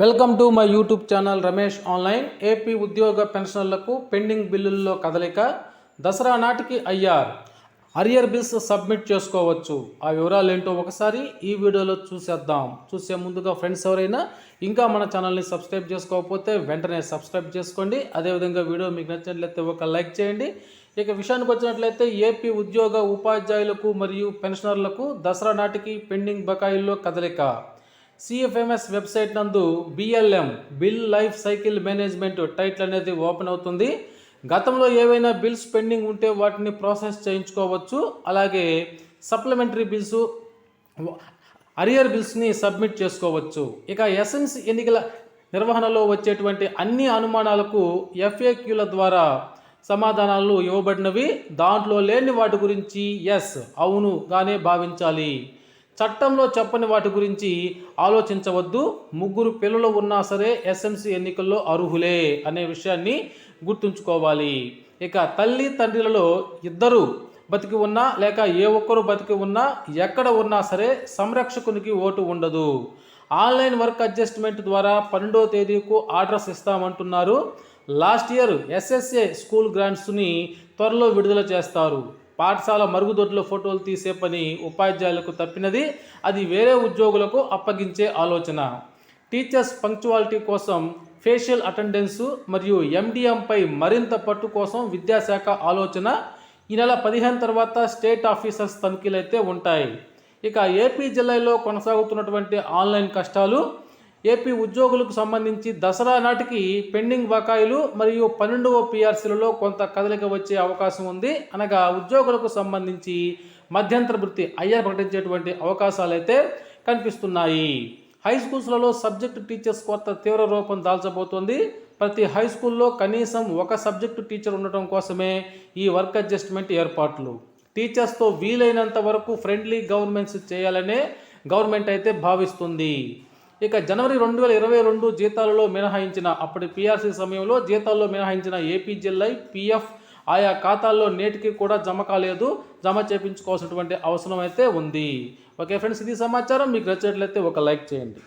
Welcome to my YouTube channel Ramesh online. AP ఉద్యోగ పెన్షనర్లకు pending బిల్లుల్లో కదలిక. దసరా నాటికి అయ్యార్ అరియర్ బిల్స్ సబ్మిట్ చేసుకోవచ్చు. ఆ వివరాలు ఏంటో ఒకసారి ఈ వీడియోలో చూసేద్దాం. చూసే ముందుగా ఫ్రెండ్స్ ఎవరైనా ఇంకా మన ఛానల్ని సబ్స్క్రైబ్ చేసుకోకపోతే వెంటనే సబ్స్క్రైబ్ చేసుకోండి. అదేవిధంగా వీడియో మీకు నచ్చినట్లయితే ఒక లైక్ చేయండి. ఇక విషయానికి వచ్చినట్లయితే ఏపీ ఉద్యోగ ఉపాధ్యాయులకు మరియు పెన్షనర్లకు దసరా నాటికి పెండింగ్ బకాయిల్లో కదలిక. సిఎఫ్ఎంఎస్ వెబ్సైట్ నందు BLM bill life cycle management title అనేది ఓపెన్ అవుతుంది. గతంలో ఏవైనా బిల్స్ పెండింగ్ ఉంటే వాటిని ప్రాసెస్ చేయించుకోవచ్చు. అలాగే సప్లిమెంటరీ బిల్స్ అరియర్ బిల్స్ని సబ్మిట్ చేసుకోవచ్చు. ఇక ఎస్ఎన్స్ ఎన్నికల నిర్వహణలో వచ్చేటువంటి అన్ని అనుమానాలకు ఎఫ్ఏక్యూల ద్వారా సమాధానాలు ఇవ్వబడినవి. దాంట్లో లేని వాటి గురించి ఎస్ అవును గానే భావించాలి. చట్టంలో చెప్పని వాటి గురించి ఆలోచించవద్దు. ముగ్గురు పిల్లలు ఉన్నా సరే ఎస్ఎంసీ ఎన్నికల్లో అర్హులే అనే విషయాన్ని గుర్తుంచుకోవాలి. ఇక తల్లి తండ్రులలో ఇద్దరు బతికి ఉన్నా లేక ఏ ఒక్కరు బతికి ఉన్నా ఎక్కడ ఉన్నా సరే సంరక్షకునికి ఓటు ఉండదు. ఆన్లైన్ వర్క్ అడ్జస్ట్మెంట్ ద్వారా పన్నెండో తేదీకు ఆర్డర్స్ ఇస్తామంటున్నారు. లాస్ట్ ఇయర్ ఎస్ఎస్ఏ స్కూల్ గ్రాంట్స్ని త్వరలో విడుదల చేస్తారు. పాఠశాల మరుగుదొడ్ల ఫోటోలు తీసే పని ఉపాధ్యాయులకు తప్పినది అది వేరే ఉద్యోగులకు అప్పగించే ఆలోచన. టీచర్స్ పంక్చువాలిటీ కోసం ఫేషియల్ అటెండెన్స్ మరియు ఎండిఎంపై మరింత పట్టు కోసం విద్యాశాఖ ఆలోచన. ఈ నెల పదిహేను తర్వాత స్టేట్ ఆఫీసర్స్ తనిఖీలైతే ఉంటాయి. ఇక ఏపీ జిల్లాలో కొనసాగుతున్నటువంటి ఆన్లైన్ కష్టాలు ఏపీ ఉద్యోగులకు సంబంధించి దసరా నాటికి పెండింగ్ బకాయిలు మరియు పన్నెండవ పిఆర్సీలలో కొంత కదలిక వచ్చే అవకాశం ఉంది. అనగా ఉద్యోగులకు సంబంధించి మధ్యంతర వృత్తి అయ్యా ప్రకటించేటువంటి అవకాశాలు అయితే కనిపిస్తున్నాయి. హై స్కూల్స్లలో సబ్జెక్టు టీచర్స్ కొత్త తీవ్ర రూపం దాల్చబోతోంది. ప్రతి హై స్కూల్లో కనీసం ఒక సబ్జెక్టు టీచర్ ఉండటం కోసమే ఈ వర్క్ అడ్జస్ట్మెంట్ ఏర్పాట్లు. టీచర్స్తో వీలైనంత వరకు ఫ్రెండ్లీ గవర్నమెంట్స్ చేయాలనే గవర్నమెంట్ అయితే భావిస్తుంది. ఇక జనవరి రెండు వేల ఇరవై రెండు జీతాలలో మినహాయించిన అప్పటి పీఆర్సీ సమయంలో జీతాల్లో మినహాయించిన ఏపీ జిల్లా పిఎఫ్ ఆయా ఖాతాల్లో నేటికి కూడా జమ కాలేదు. జమ చేయించుకోవాల్సినటువంటి అవసరం అయితే ఉంది. ఓకే ఫ్రెండ్స్ ఇది సమాచారం. మీకు నచ్చినట్లయితే ఒక లైక్ చేయండి.